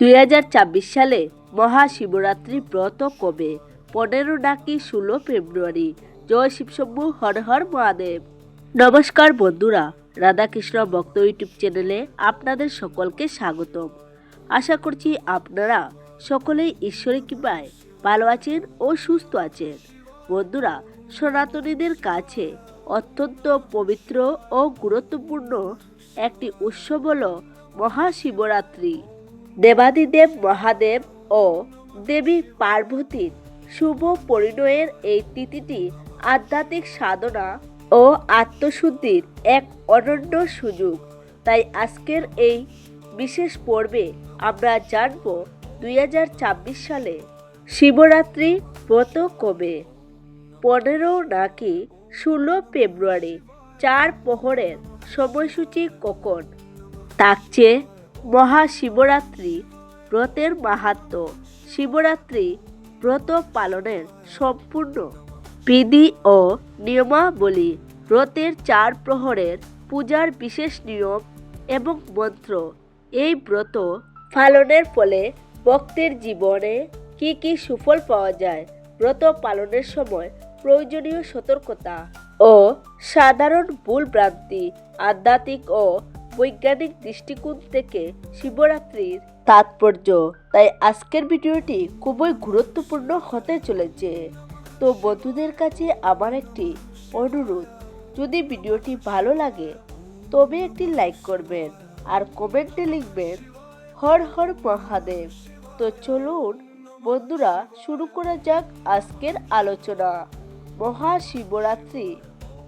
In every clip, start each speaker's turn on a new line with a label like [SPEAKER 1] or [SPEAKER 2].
[SPEAKER 1] দুই সালে মহাশিবরাত্রি ব্রত কবে? পনেরো নাকি ষোলো ফেব্রুয়ারি? জয় শিবশম্ভু, হর হর মহাদেব। নমস্কার বন্ধুরা, রাধাকৃষ্ণ ভক্ত ইউটিউব চ্যানেলে আপনাদের সকলকে স্বাগতম। আশা করছি আপনারা সকলেই ঈশ্বরের কৃপায় ভালো আছেন ও সুস্থ আছেন। বন্ধুরা, সনাতনীদের কাছে অত্যন্ত পবিত্র ও গুরুত্বপূর্ণ একটি উৎসব হল মহাশিবরাত্রি। দেবাদিদেব মহাদেব ও দেবী পার্বতীর শুভ পরিণয়ের এই তিথিটি আধ্যাত্মিক সাধনা ও আত্মশুদ্ধির এক অনন্য সুযোগ। তাই আজকের এই বিশেষ পর্বে আমরা জানব দুই হাজার ছাব্বিশ সালে শিবরাত্রি ব্রত কবে? পনেরো নাকি ষোলো ফেব্রুয়ারি? চার প্রহরের সময়সূচি কখন? থাকছে মহাশিবরাত্রি ব্রতের মাহাত্ম। শিবরাত্রি ব্রত পালনের সম্পূর্ণ বিধি ও নিয়মাবলী। ব্রতের চার প্রহরের পূজার বিশেষ নিয়ম এবং মন্ত্র। এই ব্রত পালনের ফলে ভক্তের জীবনে কি কি সুফল পাওয়া যায়, ব্রত পালনের সময় প্রয়োজনীয় সতর্কতা ও সাধারণ ভুল ভ্রান্তি, আধ্যাত্মিক ও বৈজ্ঞানিক দৃষ্টিকোণ থেকে শিবরাত্রির তাৎপর্য। তাই আজকের ভিডিওটি খুবই গুরুত্বপূর্ণ হতে চলেছে। তো বন্ধুদের কাছে আমার একটি অনুরোধ, যদি ভিডিওটি ভালো লাগে, তবে একটি লাইক করবেন আর কমেন্টে লিখবেন, হর হর মহাদেব। তো চলুন, বন্ধুরা, শুরু করা যাক আজকের আলোচনা। মহাশিবরাত্রি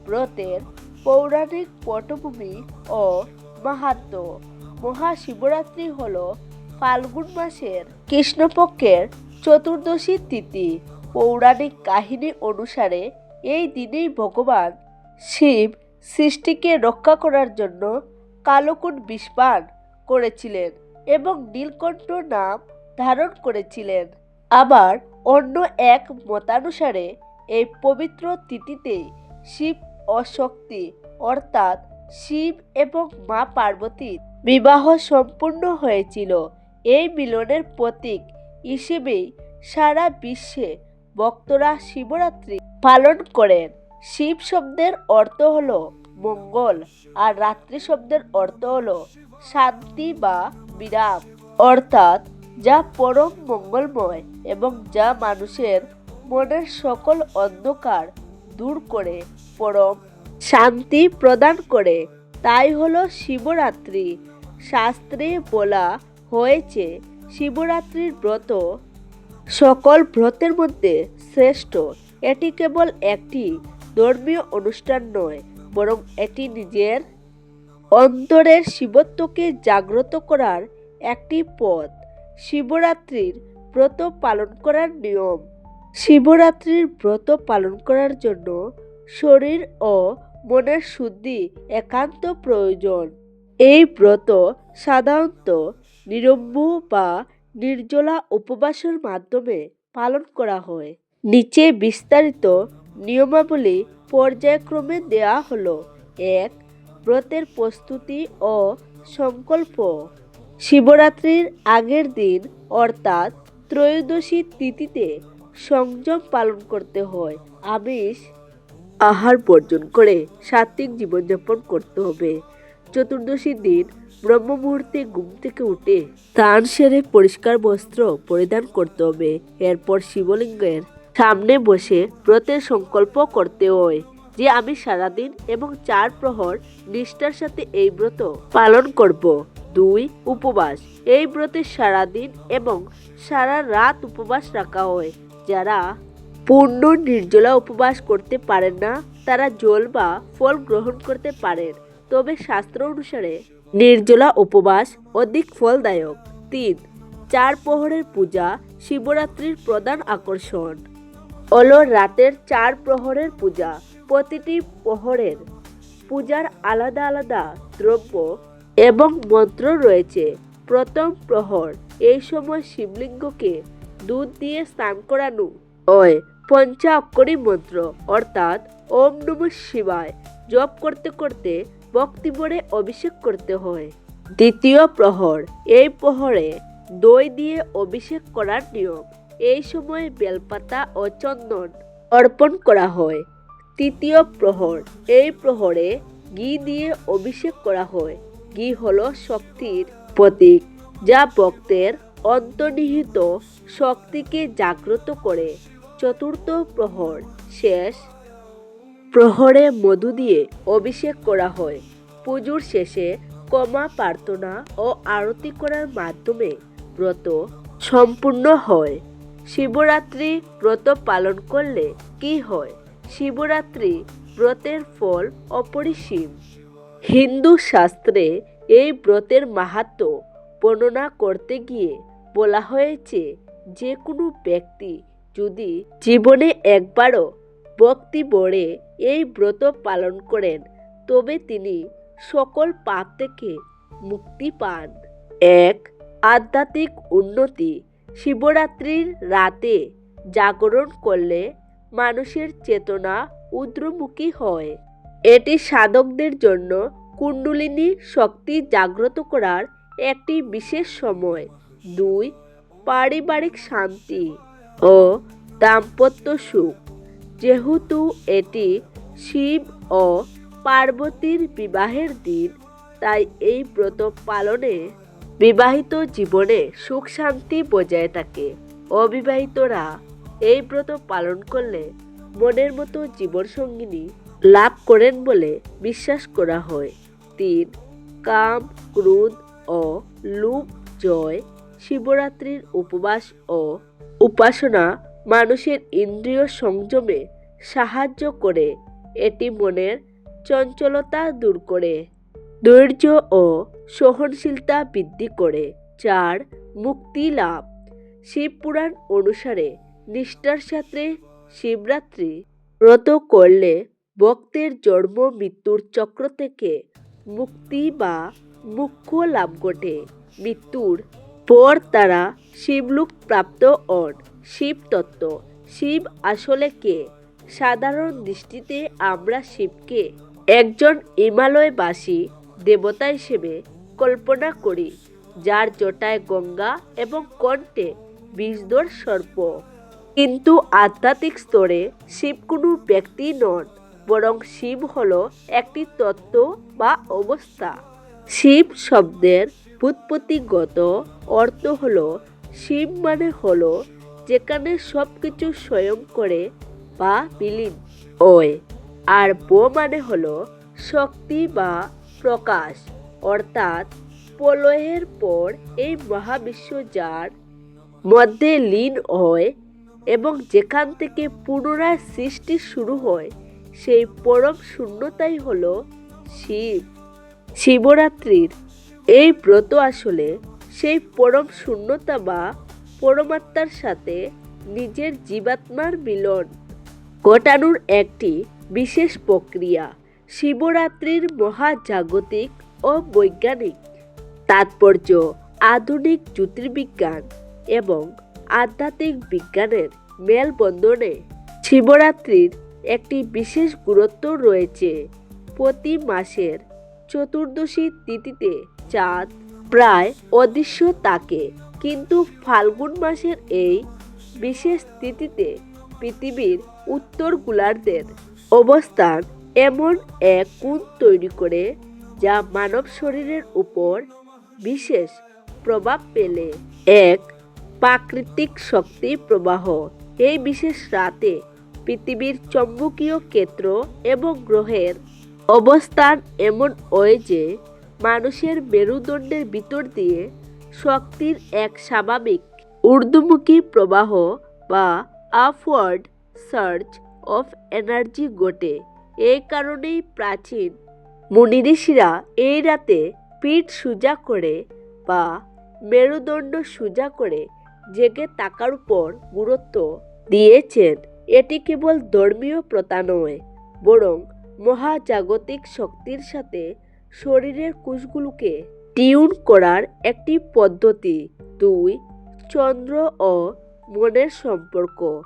[SPEAKER 1] ব্রতের পৌরাণিক পটভূমি ও মাহাত্ম। মহাশিবরাত্রি হল ফাল্গুন মাসের কৃষ্ণপক্ষের চতুর্দশী তিথি। পৌরাণিক কাহিনী অনুসারে এই দিনেই ভগবান শিব সৃষ্টিকে রক্ষা করার জন্য কালকুট বিষপান করেছিলেন এবং নীলকণ্ঠ নাম ধারণ করেছিলেন। আবার অন্য এক মতানুসারে এই পবিত্র তিথিতে শিব অশক্তি অর্থাৎ শিব এবং মা পার্বতীর বিবাহ সম্পূর্ণ হয়েছিল। এই মিলনের প্রতীক হিসেবেই সারা বিশ্বে ভক্তরা শিবরাত্রি পালন করেন। শিব শব্দের অর্থ হলো মঙ্গল আর রাত্রি শব্দের অর্থ হলো শান্তি বা বিরাম। অর্থাৎ যা পরম মঙ্গলময় এবং যা মানুষের মনের সকল অন্ধকার দূর করে পরম শান্তি প্রদান করে। তাই হলো শিবরাত্রি। শাস্ত্রে বলা হয়েছে, শিবরাত্রির ব্রত সকল ব্রতের মধ্যে শ্রেষ্ঠ। এটি কেবল একটি ধর্মীয় অনুষ্ঠান নয়, বরং এটি নিজের অন্তরের শিবত্বকে জাগ্রত করার একটি পথ। শিবরাত্রির ব্রত পালন করার নিয়ম। শিবরাত্রির ব্রত পালন করার জন্য শরীর ও মনের শুদ্ধি একান্ত প্রয়োজন। এই ব্রত সাধারণত নিরম্ব বা নির্জলা উপবাসের মাধ্যমে পালন করা হয়। নিচে বিস্তারিত নিয়মাবলী পর্যায়ক্রমে দেয়া হলো। এক, ব্রতের প্রস্তুতি ও সংকল্প। শিবরাত্রির আগের দিন অর্থাৎ ত্রয়োদশী তিথিতে সংযম পালন করতে হয়। আমিষ আহার বর্জন করে সাত্বিক জীবনযাপন করতে হবে। চতুর্দশী দিন ব্রহ্ম মুহূর্তে ঘুম থেকে উঠে স্নান সেরে পরিষ্কার বস্ত্র পরিধান করতে হবে। এরপর শিবলিঙ্গের সামনে বসে ব্রতের সংকল্প করতে হয় যে আমি সারাদিন এবং চার প্রহর নিষ্ঠার সাথে এই ব্রত পালন করব। দুই, উপবাস। এই ব্রতে সারাদিন এবং সারা রাত উপবাস রাখা হয়। যারা পূর্ণ নির্জলা উপবাস করতে পারেন না, তারা জল বা ফল গ্রহণ করতে পারেন। তবে শাস্ত্র অনুসারে নির্জলা উপবাস অধিক ফলদায়ক। তিন, চার প্রহরের পূজা শিবরাত্রির প্রধান আকর্ষণ। হলো রাতের চার প্রহরের পূজা। প্রতিটি প্রহরের পূজার আলাদা আলাদা দ্রব্য এবং মন্ত্র রয়েছে। প্রথম প্রহর, এই সময় শিবলিঙ্গকে দুধ দিয়ে স্নান করানো হয়। পঞ্চা অক্ষরী মন্ত্র, অর্থাৎ ওম নম শিবায়, জপ করতে করতে ভক্তিভরে অভিষেক করতে হয়। দ্বিতীয় প্রহর, এই প্রহরে দই দিয়ে অভিষেক করার নিয়ম। এই সময় বেলপাতা ও চন্দন অর্পণ করা হয়। তৃতীয় প্রহর, এই প্রহরে ঘি দিয়ে অভিষেক করা হয়। ঘি হল শক্তির প্রতীক, যা ভক্তের অন্তর্নিহিত শক্তিকে জাগ্রত করে। চতুর্থ প্রহর শেষ। প্রহরে মধু দিয়ে অভিষেক করা হয়। পুজোর শেষে কমা প্রার্থনা ও আরতি করার মাধ্যমে ব্রত সম্পূর্ণ হয়। শিবরাত্রি ব্রত পালন করলে কি হয়? শিবরাত্রি ব্রতের ফল অপরিসীম। হিন্দু শাস্ত্রে এই ব্রতের মাহাত্ম্য বর্ণনা করতে গিয়ে বলা হয়েছে যে কোনো ব্যক্তি যদি জীবনে একবারও ভক্তি বড়ে এই ব্রত পালন করেন, তবে তিনি সকল পাপ থেকে মুক্তি পান। এক, আধ্যাত্মিক উন্নতি। শিবরাত্রির রাতে জাগরণ করলে মানুষের চেতনা উদ্রমুখী হয়। এটি সাধকদের জন্য কুণ্ডলিনী শক্তি জাগ্রত করার একটি বিশেষ সময়। দুই, পারিবারিক শান্তি। ও দাম্পত্য সুখ। যেহেতু এটি শিব ও পার্বতীর বিবাহের দিন, তাই এই ব্রত পালনে বিবাহিত জীবনে সুখ শান্তি বজায় থাকে। অবিবাহিতরা এই ব্রত পালন করলে মনের মতো জীবনসঙ্গিনী লাভ করেন বলে বিশ্বাস করা হয়। তিন, কাম, ক্রোধ ও লুপ জয়, শিবরাত্রির উপবাস ও উপাসনা মানুষের ইন্দ্রিয় সংযমে সাহায্য করে, এটি মনের চঞ্চলতা দূর করে, ধৈর্য ও সহনশীলতা বৃদ্ধি করে চার মুক্তি লাভ। শিবপুরাণ অনুসারে নিষ্ঠার সাথে শিবরাত্রি ব্রত করলে ভক্তের জন্ম মৃত্যুর চক্র থেকে মুক্তি বা মুখ্য লাভ ঘটে। মৃত্যুর পর তারা শিবলোক প্রাপ্ত হন শিব তত্ত্ব শিব আসলে কে? সাধারণ দৃষ্টিতে আমরা শিবকে একজন হিমালয়বাসী দেবতা হিসেবে কল্পনা করি, যার জটায় গঙ্গা এবং কণ্ঠে বিষধর সর্প। কিন্তু আধ্যাত্মিক স্তরে শিব কোনো ব্যক্তি নন, বরং শিব হলো একটি তত্ত্ব বা অবস্থা। শিব শব্দের ভূতপতিগত অর্থ হলো শিব মানে হল যেখানে সব কিছু স্বয়ং করে বা বিলীন হয়, আর বো মানে হল শক্তি বা প্রকাশ, অর্থাৎ প্রলয়ের পর এই মহাবিশ্ব যার মধ্যে লীন হয় এবং যেখান থেকে পুনরায় সৃষ্টি শুরু হয়, সেই পরম শূন্যতাই হল শিব। শিবরাত্রির এই ব্রত আসলে সেই পরম শূন্যতা বা পরমাত্মার সাথে নিজের জীবাত্মার মিলন। ঘটানোর একটি বিশেষ প্রক্রিয়া শিবরাত্রির মহাজাগতিক ও বৈজ্ঞানিক তাৎপর্য আধুনিক জ্যোতির্বিজ্ঞান এবং আধ্যাত্মিক বিজ্ঞানের মেলবন্ধনে। শিবরাত্রির একটি বিশেষ গুরুত্ব রয়েছে। প্রতি মাসের চতুর্দশী তিথিতে চাঁদ প্রায় অদৃশ্য তাকে। কিন্তু ফাল্গুন মাসের এই বিশেষ তিথিতে পৃথিবীর উত্তর গোলার্ধের অবস্থান এমন এক কোণ তৈরি করে যা মানব শরীরের উপর বিশেষ প্রভাব পেলে এক প্রাকৃতিক শক্তি প্রবাহ। এই বিশেষ রাতে পৃথিবীর চৌম্বকীয় ক্ষেত্র এবং গ্রহের অবস্থান এমন হয় যে মানুষের মেরুদণ্ডের ভিতর দিয়ে শক্তির এক স্বাভাবিক ঊর্ধ্বমুখী প্রবাহ বা আপওয়ার্ড সার্চ অফ এনার্জি ঘটে। এই কারণেই প্রাচীন মুনি ঋষিরা এই রাতে পিঠ সোজা করে বা মেরুদণ্ড সোজা করে জেগে তাকার উপর গুরুত্ব দিয়েছেন। এটি কেবল ধর্মীয় প্রথা নয় বরং মহাজাগতিক শক্তির সাথে শরীরের কোষগুলোকে টিউন করার একটি পদ্ধতি। দুই, চন্দ্র ও মনের সম্পর্ক।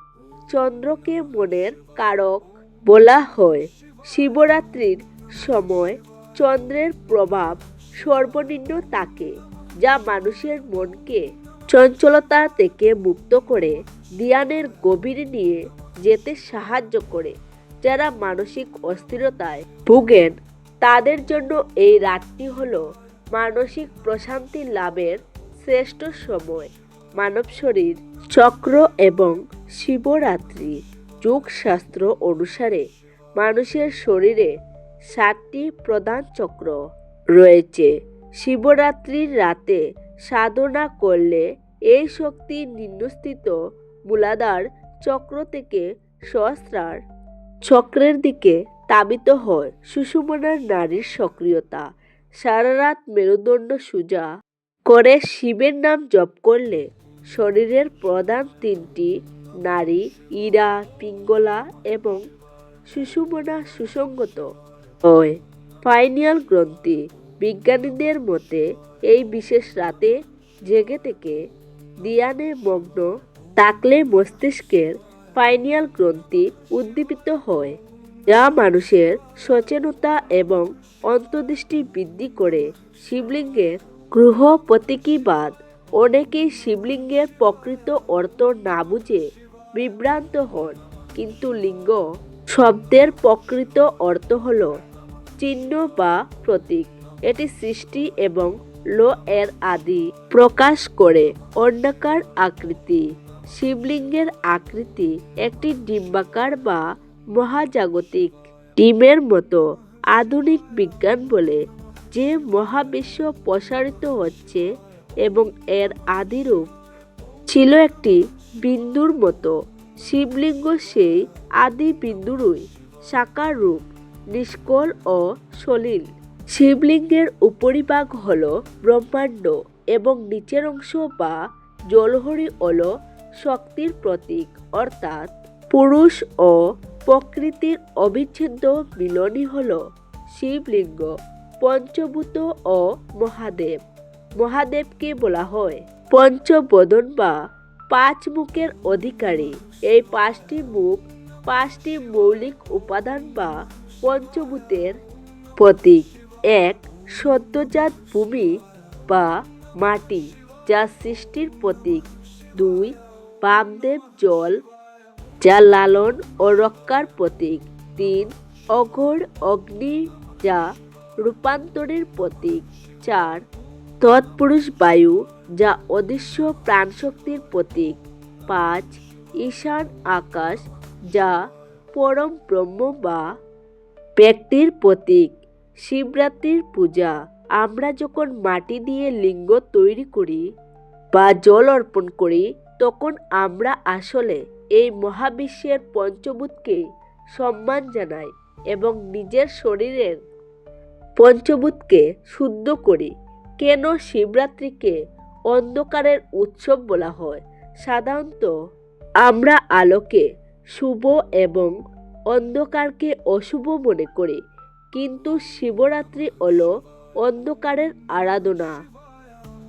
[SPEAKER 1] চন্দ্রকে মনের কারক বলা হয়। শিবরাত্রির সময় চন্দ্রের প্রভাব সর্বনিম্ন থাকে, যা মানুষের মনকে চঞ্চলতা থেকে মুক্ত করে, ধ্যানের গভীরে নিয়ে যেতে সাহায্য করে। যারা মানসিক অস্থিরতায় ভুগেন তাদের জন্য এই রাতটি হলো মানসিক প্রশান্তি লাভের শ্রেষ্ঠ সময়। মানব শরীর, চক্র এবং শিবরাত্রি যোগশাস্ত্র অনুসারে মানুষের শরীরে সাতটি প্রধান চক্র রয়েছে। শিবরাত্রির রাতে সাধনা করলে এই শক্তি নিম্নস্থিত মূলাধার চক্র থেকে সহস্রার চক্রের দিকে তাবিত হয় সুষুমনার নারীর সক্রিয়তা। সারা রাত মেরুদণ্ড সোজা করে শিবের নাম জপ করলে শরীরের প্রধান তিনটি নারী ইরা, পিঙ্গলা এবং সুষুমনা সুসঙ্গত হয়। ফাইনিয়াল গ্রন্থি বিজ্ঞানীদের মতে এই বিশেষ রাতে জেগে থেকে দিয়ানে মগ্ন থাকলে মস্তিষ্কের পাইনিয়াল গ্রন্থি উদ্দীপিত হয়। যা মানুষের সচেতনতা এবং অন্তর্দৃষ্টি বৃদ্ধি করে। শিবলিঙ্গের গ্রহ প্রতীকীবাদ। অনেকেই শিবলিঙ্গের প্রকৃত অর্থ না বুঝে বিভ্রান্ত হন। কিন্তু লিঙ্গ শব্দের প্রকৃত অর্থ হল চিহ্ন বা প্রতীক। এটি সৃষ্টি এবং লো এর আদি প্রকাশ করে অন্ডাকার আকৃতি। শিবলিঙ্গের আকৃতি একটি ডিম্বাকার বা মহাজাগতিক ডিমের মতো আধুনিক বিজ্ঞান বলে যে মহাবিশ্ব প্রসারিত হচ্ছে এবং এর আদিরূপ ছিল একটি বিন্দুর মতো। শিবলিঙ্গ সেই আদি বিন্দুরই সাকার রূপ নিষ্কল ও সলিল। শিবলিঙ্গের উপরিভাগ হল ব্রহ্মাণ্ড এবং নিচের অংশ বা জলহরি হল শক্তির প্রতীক, অর্থাৎ পুরুষ ও প্রকৃতির অবিচ্ছেদ্য মিলনই হল শিবলিঙ্গ, পঞ্চভূত ও মহাদেব। মহাদেবকে বলা হয় পঞ্চবদন বা পাঁচ মুখের অধিকারী। এই পাঁচটি মুখ পাঁচটি মৌলিক উপাদান বা পঞ্চভূতের প্রতীক। এক, সদ্যজাত ভূমি বা মাটি যা সৃষ্টির প্রতীক। দুই, বামদেব জল যা লালন ও রক্ষার প্রতীক। তিন, অঘোর অগ্নি যা রূপান্তরের প্রতীক। চার, তৎপুরুষ বায়ু যা অদৃশ্য প্রাণশক্তির প্রতীক। পাঁচ, ঈশান আকাশ যা পরম ব্রহ্ম বা ব্যক্তির প্রতীক। শিবরাত্রির পূজা। আমরা যখন মাটি দিয়ে লিঙ্গ তৈরি করি বা জল অর্পণ করি, তখন আমরা আসলে এই মহাবিশ্বের পঞ্চভূতকে সম্মান জানাই এবং নিজের শরীরের পঞ্চভূতকে শুদ্ধ করি। কেন শিবরাত্রিকে অন্ধকারের উৎসব বলা হয়? সাধারণত আমরা আলোকে শুভ এবং অন্ধকারকে অশুভ মনে করি, কিন্তু শিবরাত্রি হল অন্ধকারের আরাধনা।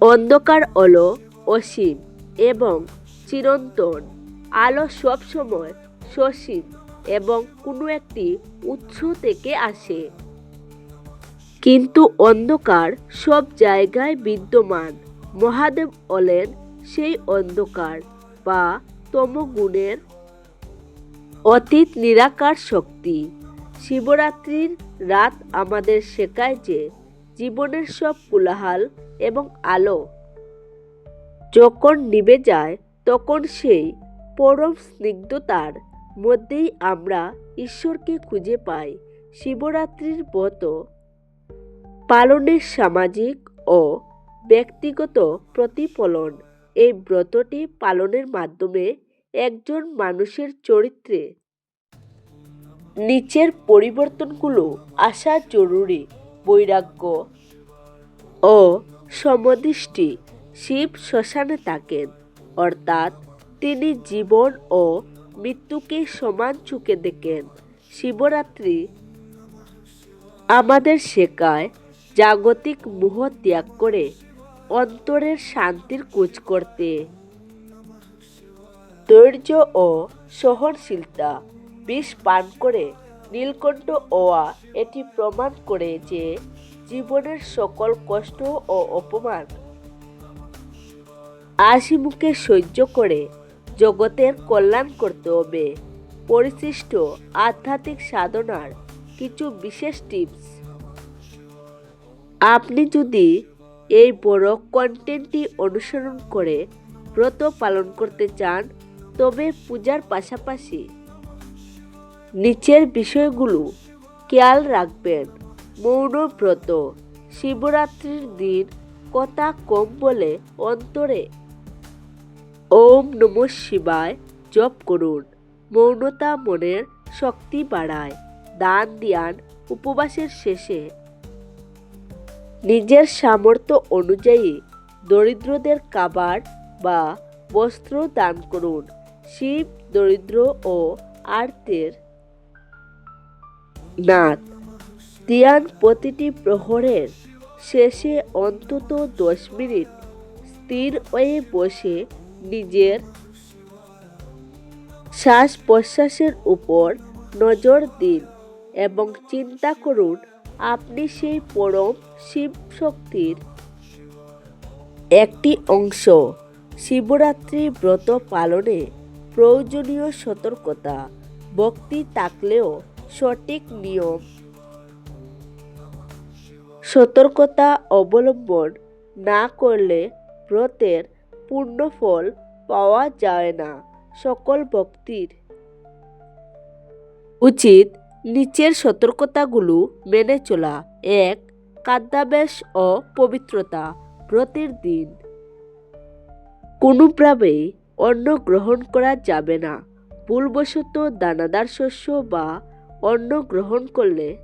[SPEAKER 1] অন্ধকার হল অসীম এবং চিরন্তন। আলো সবসময় সসীম এবং কোনো একটি উৎস থেকে আসে। কিন্তু অন্ধকার সব জায়গায় বিদ্যমান। মহাদেব হলেন সেই অন্ধকার বা তমগুণের অতীত নিরাকার শক্তি। শিবরাত্রির রাত আমাদের শেখায় যে জীবনের সব কোলাহাল এবং আলো যখন নিভে যায়, তখন সেই পরম স্নিগ্ধতার মধ্যেই আমরা ঈশ্বরকে খুঁজে পাই শিবরাত্রির ব্রত। পালনের সামাজিক ও ব্যক্তিগত প্রতিফলন। এই ব্রতটি পালনের মাধ্যমে একজন মানুষের চরিত্রে নিচের পরিবর্তনগুলো আসা জরুরি। বৈরাগ্য ও সমদৃষ্টি শিব শ্মশানে থাকেন। অর্থাৎ তিনি জীবন ও মৃত্যুকে সমান চোখে দেখেন। শিবরাত্রি আমাদের শেখায় জাগতিক মোহ ত্যাগ করে অন্তরের শান্তির খোঁজ করতে। ধৈর্য ও সহনশীলতা বিষ পান করে নীলকণ্ঠ ওয়া এটি প্রমাণ করে যে জীবনের সকল কষ্ট ও অপমান হাসি মুখে সহ্য করে জগতের কল্যাণ করতে হবে। পরিশিষ্ট আধ্যাত্মিক সাধনার কিছু বিশেষ টিপস। আপনি যদি এই বড় কন্টেন্টটি অনুসরণ করে ব্রত পালন করতে চান, তবে পূজার পাশাপাশি নিচের বিষয়গুলো খেয়াল রাখবেন। মৌন ব্রত, শিবরাত্রির দিন কথা কম বলে অন্তরে ওম নম শিবায়, জপ করুন। মৌনতা মনের শক্তি বাড়ায়। দান দিয়ান উপবাসের শেষে। নিজের সামর্থ্য অনুযায়ী দরিদ্রদের খাবার বা বস্ত্র দান করুন। শিব, দরিদ্র ও আর্তের নাথ। ধ্যান প্রতিটি প্রহরের শেষে অন্তত দশ মিনিট স্থির হয়ে বসে নিজের শ্বাস প্রশ্বাসের উপর নজর দিন এবং চিন্তা করুন, আপনি সেই পরম শিব শক্তির একটি অংশ। শিবরাত্রি ব্রত পালনে প্রয়োজনীয় সতর্কতা, ভক্তি থাকলেও সঠিক নিয়ম। সতর্কতা অবলম্বন না করলে ব্রতের পূর্ণ ফল পাওয়া যায় না, সকল ভক্তির। উচিত নিচের সতর্কতাগুলো মেনে চলা। এক খাদ্যাভ্যাস ও পবিত্রতা ব্রতের দিন কোনোভাবেই অন্ন গ্রহণ করা যাবে না। ভুলবশত দানাদার শস্য বা অন্ন গ্রহণ করলে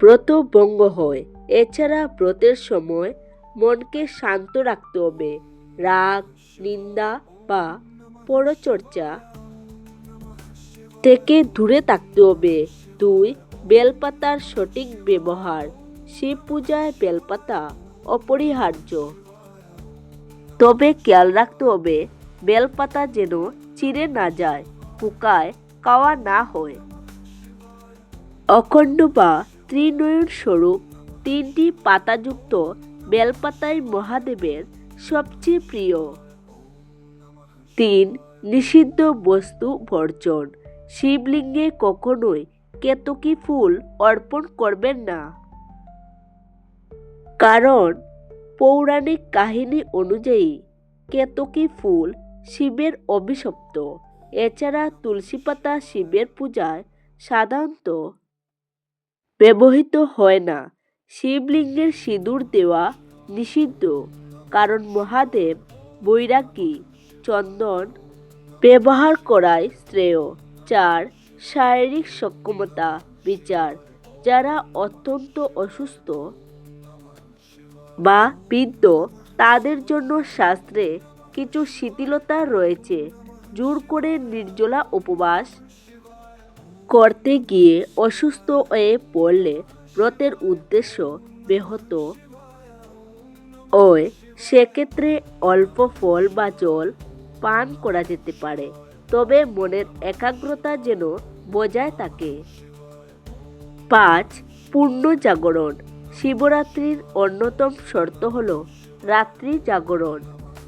[SPEAKER 1] ব্রত ভঙ্গ হয়। এছাড়া ব্রতের সময় মনকে শান্ত রাখতে হবে। রাগ, নিন্দা বা পরচর্চা থেকে দূরে থাকতে হবে। দুই, বেলপাতার সঠিক ব্যবহার। শিব পূজায় বেলপাতা অপরিহার্য। তবে খেয়াল রাখতে হবে, বেলপাতা যেন চিড়ে না যায় পোকায় কাওয়া না হয়। অখণ্ড বা ত্রিনয়ন স্বরূপ তিনটি পাতাযুক্ত বেলপাতাই মহাদেবের সবচেয়ে প্রিয়। তিন, নিষিদ্ধ বস্তু বর্জন। শিবলিঙ্গে কখনোই কেতকী ফুল অর্পণ করবেন না। কারণ, পৌরাণিক কাহিনী অনুযায়ী কেতকী ফুল শিবের অভিশপ্ত। এছাড়া তুলসী পাতা শিবের পূজায় সাধারণত ব্যবহৃত হয় না। শিবলিঙ্গের সিঁদুর দেওয়া নিষিদ্ধ। কারণ মহাদেব বৈরাগী চন্দন ব্যবহার করাই শ্রেয়। চার, শারীরিক সক্ষমতা বিচার। যারা অত্যন্ত অসুস্থ বা বৃদ্ধ, তাদের জন্য শাস্ত্রে কিছু শিথিলতা রয়েছে। জোর করে নির্জলা উপবাস করতে গিয়ে অসুস্থ হয়ে পড়লে ব্রতের উদ্দেশ্য ব্যাহত ওই সেক্ষেত্রে অল্প ফল বা জল পান করা যেতে পারে, তবে মনের একাগ্রতা যেন বজায় থাকে। পাঁচ, পূর্ণ জাগরণ। শিবরাত্রির অন্যতম শর্ত হল রাত্রি জাগরণ।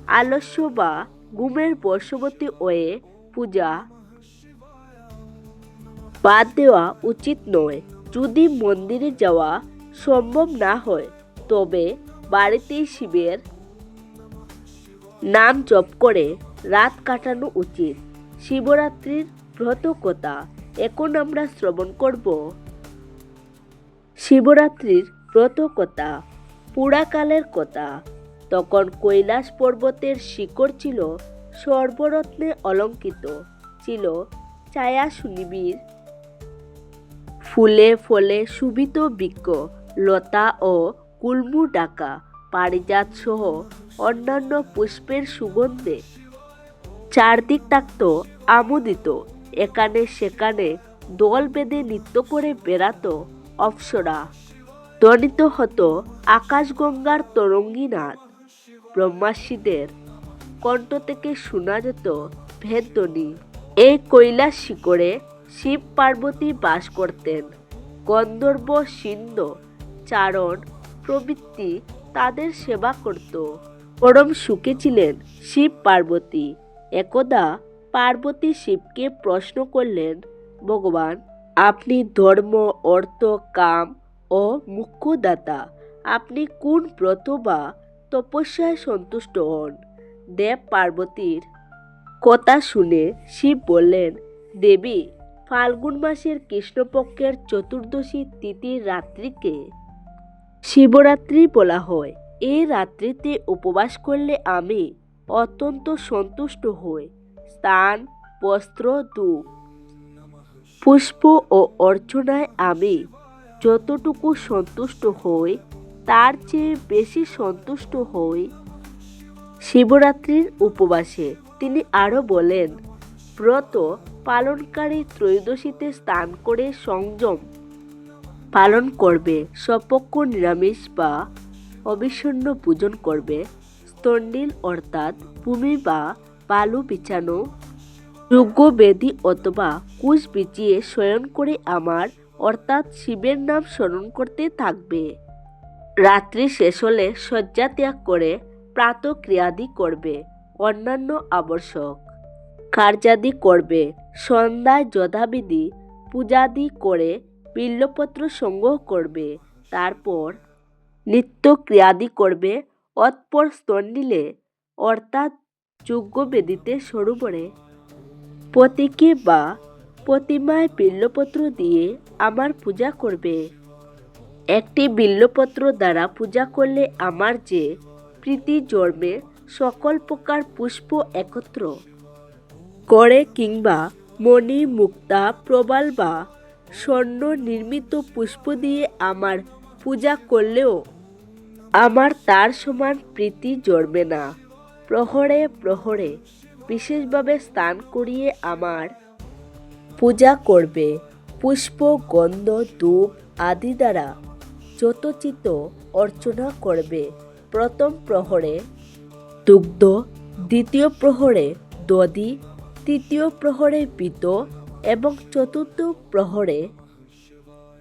[SPEAKER 1] আলস্য বা ঘুমের বর্ষবতী হয়ে পূজা বাদ দেওয়া উচিত নয়। যদি মন্দিরে যাওয়া সম্ভব না হয়, তবে বাড়িতেই শিবের নাম জপ করে রাত কাটানো উচিত। শিবরাত্রির ব্রত কথা এখন আমরা শ্রবণ করব। শিবরাত্রির ব্রত কথা পুরাকালের কথা। তখন কৈলাস পর্বতের শিকড় ছিল সর্বরত্নে অলঙ্কিত, ছিল ছায়া সুনিবিড় ফুলে ফলে শুভিত বৃক্ষ, লতা ও কুলমু ডাকা পারিজাত সহ অন্যান্য পুষ্পের সুগন্ধে চারদিক থাকত আমোদিত। এখানে সেখানে দল বেঁধে নৃত্য করে বেড়াতো অপ্সরা। ধ্বনিত হতো আকাশগঙ্গার তরঙ্গী নাদ ব্রহ্মাশীদের কণ্ঠ থেকে শোনা যেত ভেদধ্বনি এই কৈলাস শিকড়ে শিব পার্বতী বাস করতেন। গন্ধর্ব, সিন্ধ, চারণ প্রবৃত্তি তাদের সেবা করত। পরম সুখে ছিলেন শিব পার্বতী। একদা পার্বতী শিবকে প্রশ্ন করলেন, ভগবান, আপনি ধর্ম, অর্থ, কাম ও মুখ্যদাতা, আপনি কোন ব্রত বা তপস্যায় সন্তুষ্ট হন? দেব পার্বতীর কথা শুনে শিব বললেন, দেবী, ফাল্গুন মাসের কৃষ্ণপক্ষের চতুর্দশী তিথির রাত্রিকে শিবরাত্রি বলা হয়। এই রাত্রিতে উপবাস করলে আমি অত্যন্ত সন্তুষ্ট হই। স্থান বস্ত্র, ধূপ। পুষ্প ও অর্চনায় আমি যতটুকু সন্তুষ্ট হই, তার চেয়ে বেশি সন্তুষ্ট হই শিবরাত্রির উপবাসে। তিনি আরও বলেন, ব্রত পালনকারী ত্রয়োদশীতে স্নান করে সংযম পালন করবে। সপক্ষ নিরামিষ বা অবিষণ্ণ পূজন করবে। স্তন্ডিল অর্থাৎ ভূমি বা বালু বিছানো যোগ্য বেদি অথবা কুশ বিছিয়ে শয়ন করে আমার অর্থাৎ শিবের নাম স্মরণ করতে থাকবে। রাত্রি শেষ হলে শয্যা ত্যাগ করে প্রাতক্রিয়াদি করবে, অন্যান্য আবশ্যক। কার্যাদি করবে, সন্ধ্যায় যথাবিধি পূজাদি করে বিল্লপত্র সংগ্রহ করবে, তারপর নিত্য ক্রিয়াদি করবে, অতপর স্তন্ডিলে অর্থাৎ যোগ্য বেদিতে সরোবরে প্রতীকী বা প্রতিমায় বিল্লপত্র দিয়ে আমার পূজা করবে। একটি বিল্লপত্র দ্বারা পূজা করলে আমার যে প্রীতি জন্মে সকল প্রকার পুষ্প একত্র করে কিংবা মণি, মুক্তা, প্রবাল বা স্বর্ণ নির্মিত পুষ্প দিয়ে আমার পূজা করলেও আমার তার সমান প্রীতি জন্মে না। প্রহরে প্রহরে বিশেষভাবে স্নান করিয়ে আমার পূজা করবে। পুষ্প, গন্ধ, ধূপ আদি দ্বারা যতচিত অর্চনা করবে। প্রথম প্রহরে দুগ্ধ, দ্বিতীয় প্রহরে দদি তৃতীয় প্রহরে পিত এবং চতুর্থ প্রহরে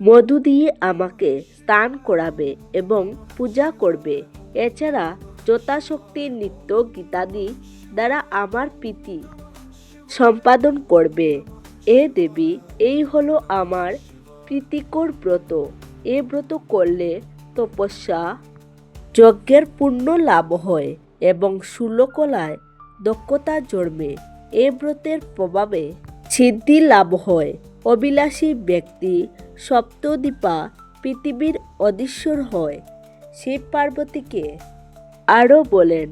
[SPEAKER 1] মধু দিয়ে আমাকে স্নান করাবে এবং পূজা করবে। এছাড়া যথাশক্তি নিত্য গীতাদি দ্বারা আমার প্রীতি সম্পাদন করবে। এ দেবী, এই হলো আমার প্রীতিকর ব্রত। এ ব্রত করলে তপস্যা যজ্ঞের পূর্ণ লাভ হয় এবং সুলকলায় দক্ষতা জন্মে। এ ব্রতের প্রভাবে সিদ্ধি লাভ হয়। অবিলাসী ব্যক্তি সপ্তদীপা পৃথিবীর অধীশ্বর হয়। শিব পার্বতীকে আরও বলেন,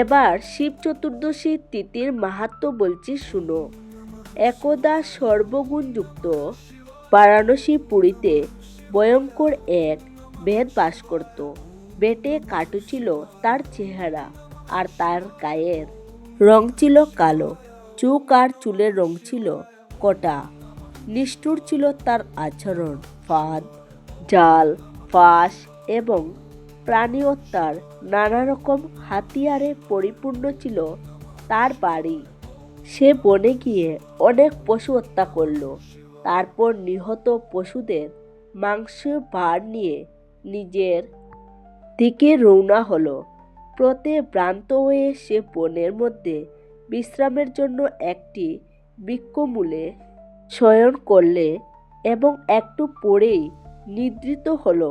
[SPEAKER 1] এবার শিব চতুর্দশী তিথির মাহাত্ম বলছি শুনো। একদা সর্বগুণযুক্ত বারাণসী পুরীতে ভয়ঙ্কর এক বেদ বাস করত। বেটে কাটু ছিল তার চেহারা আর তার গায়ের রং ছিল কালো। চুক আর চুলের রং ছিল কটা। নিষ্ঠুর ছিল তার আচরণ, ফাঁদ জাল ফাঁস এবং প্রাণী হত্যার নানা রকম হাতিয়ারে পরিপূর্ণ ছিল তার বাড়ি। সে বনে গিয়ে অনেক পশু হত্যা করল। তারপর নিহত পশুদের মাংসের ভার নিয়ে নিজের দিকে রওনা হলো। প্রতে ভ্রান্ত হয়ে সে বনের মধ্যে বিশ্রামের জন্য একটি বৃক্ষমূলে শয়ন করলে এবং একটু পরেই নিদ্রিত হলো।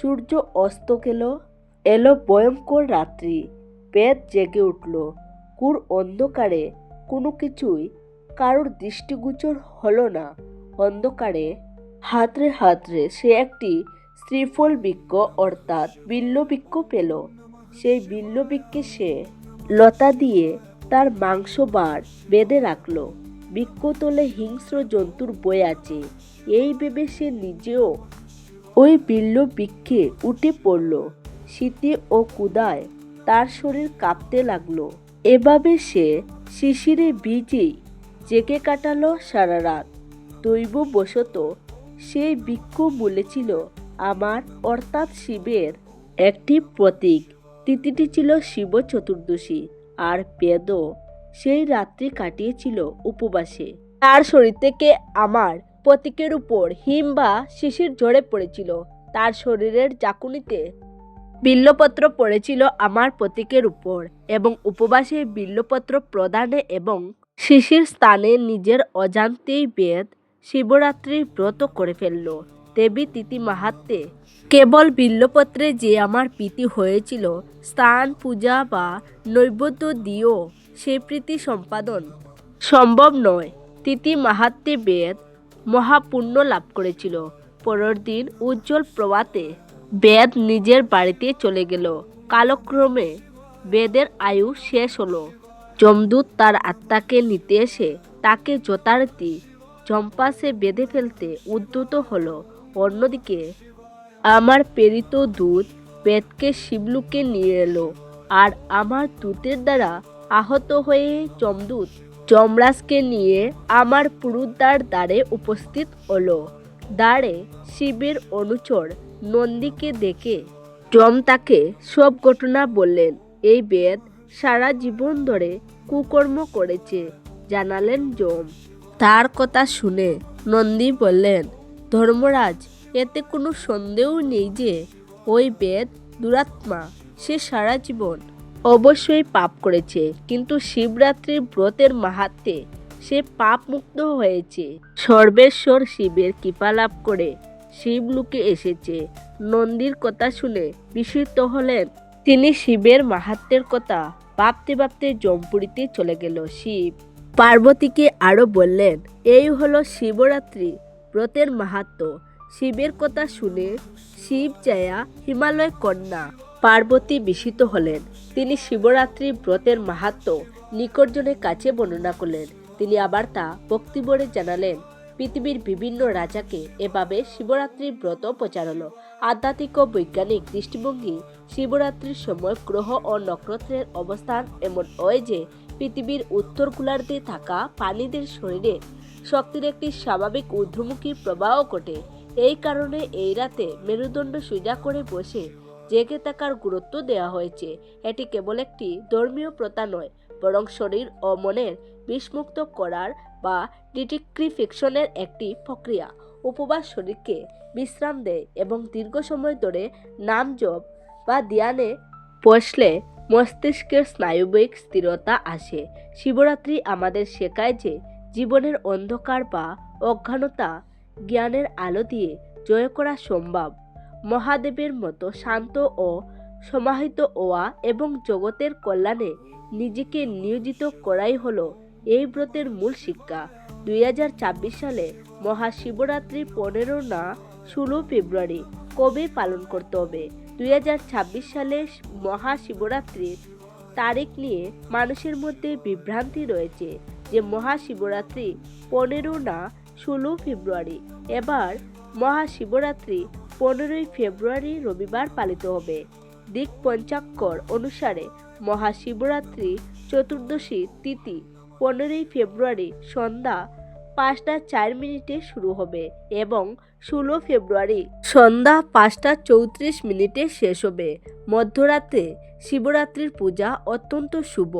[SPEAKER 1] সূর্য অস্ত গেল, এলো ভয়ঙ্কর রাত্রি, পেট জেগে উঠল। কুর অন্ধকারে কোনো কিছুই কারোর দৃষ্টিগোচর হলো না। অন্ধকারে হাতরে হাতরে সে একটি শ্রীফল বৃক্ষ অর্থাৎ বিল্লবৃক্ষ পেল। সেই বিল্লবৃক্ষে সে লতা দিয়ে তার মাংস বার বেঁধে রাখল। বৃক্ষতলে হিংস্র জন্তুর বই আছে। এই ভেবে সে নিজেও ওই বিল্ল বৃক্ষে উঠে পড়ল। শীতে ও কুদায় তার শরীর কাঁপতে লাগল। এভাবে সে শিশিরে ভিজেই জেগে কাটালো সারা রাত। দৈববশত সেই বৃক্ষ বলেছিল, আমার অর্থাৎ শিবের একটি প্রতীক। তিথিটি ছিল শিব চতুর্দশী আর বেদও সেই রাত্রি কাটিয়েছিল উপবাসে। তার শরীর থেকে আমার প্রতীকের উপর হিম বা শিশির ঝরে পড়েছিল। তার শরীরের জাকুনিতে বিল্লপত্র পড়েছিল আমার প্রতীকের উপর এবং উপবাসে বিল্লপত্র প্রদানে এবং শিশির স্থানে নিজের অজান্তেই বেদ শিবরাত্রির ব্রত করে ফেলল। দেবী তিথি মাহাত্মে কেবল বিল্লপত্রে যে আমার প্রীতি হয়েছিল, স্থান, পূজা বা নৈবেদ্য দিয়েও সে প্রীতি সম্পাদন সম্ভব নয়। তিথি মাহাত্মে বেদ মহাপুণ্য লাভ করেছিল। পরের দিন উজ্জ্বল প্রভাতে বেদ নিজের বাড়িতে চলে গেল। কালক্রমে বেদের আয়ু শেষ হলো। যমদূত তার আত্মাকে নিতে এসে তাকে যথারীতি জম্পাসে বেঁধে ফেলতে উদ্যত হলো। অন্যদিকে আমার প্রেরিত দূত বেদকে শিবলুকে নিয়ে এলো, আর আমার দূতের দ্বারা আহত হয়ে যমদূত যমরাজকে নিয়ে আমার পুরুদ্বার দ্বারে উপস্থিত হলো। দ্বারে শিবের অনুচর নন্দীকে দেখে যম তাকে সব ঘটনা বললেন। এই বেদ সারা জীবন ধরে কুকর্ম করেছে, জানালেন যম। তার কথা শুনে নন্দী বললেন, ধর্মরাজ, এতে কোনো সন্দেহ নেই যে ওই বেদ দুরাত্মা, সে সারা জীবন অবশ্যই পাপ করেছে, কিন্তু শিবরাত্রির ব্রতের মাহাত্মে সে পাপ মুক্ত হয়েছে। সর্বেশ্বর শিবের কৃপা লাভ করে শিবলোকে এসেছে। নন্দীর কথা শুনে বিস্মিত হলেন। তিনি শিবের মাহাত্মের কথা ভাবতে ভাবতে জমপুরিতে চলে গেল শিব। পার্বতীকে আরও বললেন, এই হলো শিবরাত্রি, ব্রতের মাহাত্ম। শিবের কথা শুনে শিব জায়া হিমালয় কন্যা পার্বতী বিস্মিত হলেন। তিনি শিবরাত্রি ব্রতের মাহাত্ম নিকটজনের কাছে বর্ণনা করলেন। তিনি আবার তা বক্তব্যে জানালেন। পৃথিবীর বিভিন্ন রাজাকে এভাবে শিবরাত্রির ব্রত প্রচার হলো আধ্যাত্মিক ও বৈজ্ঞানিক দৃষ্টিভঙ্গি শিবরাত্রির সময় গ্রহ ও নক্ষত্রের অবস্থান এমন হয় যে, পৃথিবীর উত্তর গোলার্ধে থাকা প্রাণীদের শরীরে শক্তির একটি স্বাভাবিক ঊর্ধ্বমুখী প্রবাহ ঘটে। এই কারণে এই রাতে মেরুদণ্ড সোজা করে বসে জেগে থাকার গুরুত্ব দেওয়া হয়েছে। এটি কেবল একটি ধর্মীয় প্রথা নয়, বরং শরীর ও মনের বিষমুক্ত করার বা ডিটিক্রিফিকশনের একটি প্রক্রিয়া। উপবাস শরীরকে বিশ্রাম দেয় এবং দীর্ঘ সময় ধরে নাম জপ বা ধ্যানে বসলে মস্তিষ্কের স্নায়ুবিক স্থিরতা আসে। শিবরাত্রি আমাদের শেখায় যে জীবনের অন্ধকার বা অজ্ঞানতা জ্ঞানের আলো দিয়ে জয় করা সম্ভব। মহাদেবের মতো শান্ত ও সমাহিত হওয়া এবং জগতের কল্যাণে নিজেকে নিয়োজিত করাই হলো এই ব্রতের মূল শিক্ষা। দুই সালে মহাশিবরাত্রি পনেরো না ষোলো ফেব্রুয়ারি কবে পালন করতে হবে? দুই হাজার ছাব্বিশ সালে মহাশিবরাত্রির তারিখ নিয়ে মানুষের মধ্যে বিভ্রান্তি রয়েছে যে মহাশিবরাত্রি পনেরো না ষোলো ফেব্রুয়ারি। এবার মহাশিবরাত্রি পনেরোই ফেব্রুয়ারি রবিবার পালিত হবে। দিক পঞ্চাক্ষর অনুসারে মহাশিবরাত্রি, চতুর্দশী তিথি পনেরোই ফেব্রুয়ারি সন্ধ্যা পাঁচটা চার মিনিটে শুরু হবে এবং ষোলো ফেব্রুয়ারি সন্ধ্যা পাঁচটা চৌত্রিশ মিনিটে শেষ হবে। মধ্যরাতে শিবরাত্রির পূজা অত্যন্ত শুভ,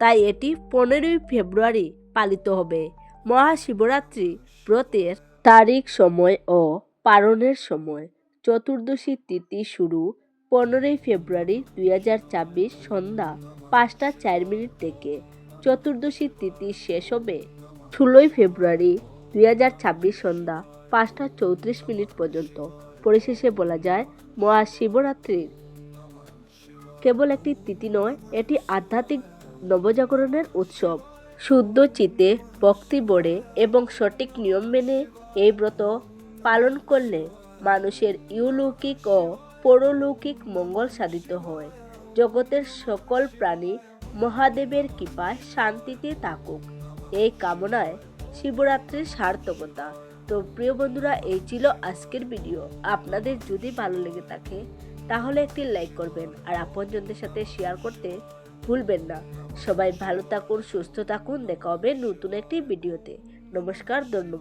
[SPEAKER 1] তাই এটি পনেরোই ফেব্রুয়ারি পালিত হবে। মহাশিবরাত্রি ব্রতের তারিখ, সময় ও পালনের সময়। চতুর্দশী তিথি শুরু পনেরোই ফেব্রুয়ারি দুই সন্ধ্যা পাঁচটা চার মিনিট থেকে। চতুর্দশী তিথি শেষ হবে ষোলোই ফেব্রুয়ারি দুই হাজার ছাব্বিশ সন্ধ্যা পাঁচটা চৌত্রিশ মিনিট পর্যন্ত। পরিশেষে বলা যায় মহাশিবরাত্রির। কেবল একটি তিথি নয়, এটি আধ্যাত্মিক নবজাগরণের উৎসব। শুদ্ধ চিতে ভক্তি বড়ে এবং সঠিক নিয়ম মেনে এই ব্রত পালন করলে মানুষের ইউলৌকিক ও পরলৌকিক মঙ্গল সাধিত হয়। জগতের সকল প্রাণী মহাদেবের কৃপায় শান্তিতে থাকুক। এই কামনায় শিবরাত্রির সার্থকতা। তো প্রিয় বন্ধুরা, এই ছিল আজকের ভিডিও আপনাদের যদি ভালো লেগে থাকে, তাহলে একটি লাইক করবেন আর আপনজনদের সাথে শেয়ার করতে ভুলবেন না। সবাই ভালো থাকুন, সুস্থ থাকুন। দেখা হবে নতুন একটি ভিডিওতে নমস্কার, ধন্যবাদ।